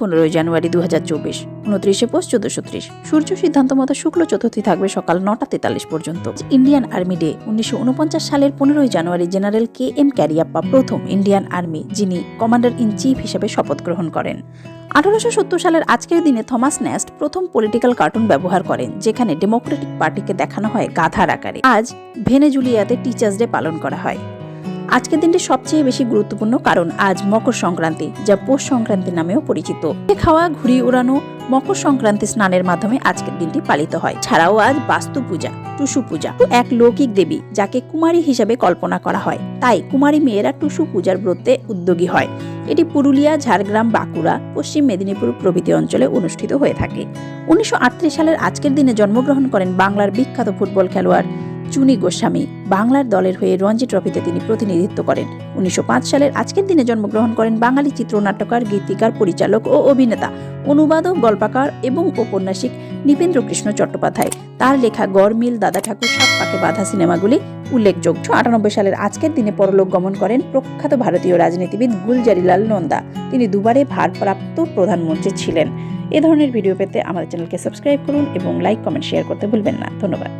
পনেরোই জানুয়ারি দু হাজার চব্বিশ, উনত্রিশে পোষ চোদ্দশো ত্রিশ, সূর্য সিদ্ধান্ত মতো শুক্ল চতুর্থী থাকবে সকাল নটা তেতাল্লিশ পর্যন্ত। ইন্ডিয়ান আর্মি ডে, উনিশশো উনপঞ্চাশ সালের পনেরোই জানুয়ারি জেনারেল কে এম ক্যারিয়াপ্পা, প্রথম ইন্ডিয়ান আর্মি, যিনি কমান্ডার ইন চিফ হিসেবে শপথ গ্রহণ করেন। আঠারোশো সত্তর সালের আজকের দিনে থমাস ন্যাস্ট প্রথম পলিটিক্যাল কার্টুন ব্যবহার করেন, যেখানে ডেমোক্রেটিক পার্টিকে দেখানো হয় গাধার আকারে। আজ ভেনেজুলিয়াতে টিচার্স ডে পালন করা হয়। আজকের দিনটি সবচেয়ে বেশি গুরুত্বপূর্ণ কারণ আজ মকর সংক্রান্তি, যা পৌষ সংক্রান্তি নামেও পরিচিত। খাওয়া, ঘুড়ি উড়ানো, মকর সংক্রান্তি স্নানের মাধ্যমে আজকের দিনটি পালিত হয়। ছাড়াও আজ বাস্তু পূজা, টুসু পূজা, এক লৌকিক দেবী, যাকে কুমারী হিসেবে কল্পনা করা হয়। তাই কুমারী মেয়েরা টুসু পূজার ব্রতে উদ্যোগী হয়। এটি পুরুলিয়া, ঝাড়গ্রাম, বাঁকুড়া, পশ্চিম মেদিনীপুর প্রভৃতি অঞ্চলে অনুষ্ঠিত হয়ে থাকে। উনিশশো আটত্রিশ সালের আজকের দিনে জন্মগ্রহণ করেন বাংলার বিখ্যাত ফুটবল খেলোয়াড় চুনি গোস্বামী বাংলার দলের হয়ে রঞ্জি ট্রফিতে তিনি প্রতিনিধিত্ব করেন। উনিশশো পাঁচ সালের আজকের দিনে জন্মগ্রহণ করেন বাঙালি চিত্রনাট্যকার, গীতিকার, পরিচালক ও অভিনেতা, অনুবাদক, গল্পাকার এবং ঔপন্যাসিক নৃপেন্দ্র কৃষ্ণ চট্টোপাধ্যায়। তার লেখা গড়মিল দাদা ঠাকুর, সাত পাকে বাধা সিনেমাগুলি উল্লেখযোগ্য। আটানব্বই সালের আজকের দিনে পরলোক গমন করেন প্রখ্যাত ভারতীয় রাজনীতিবিদ গুলজারিলাল নন্দা। তিনি দুবারে ভারপ্রাপ্ত প্রধানমন্ত্রী ছিলেন। এ ধরনের ভিডিও পেতে আমাদের চ্যানেলকে সাবস্ক্রাইব করুন এবং লাইক, কমেন্ট, শেয়ার করতে ভুলবেন না। ধন্যবাদ।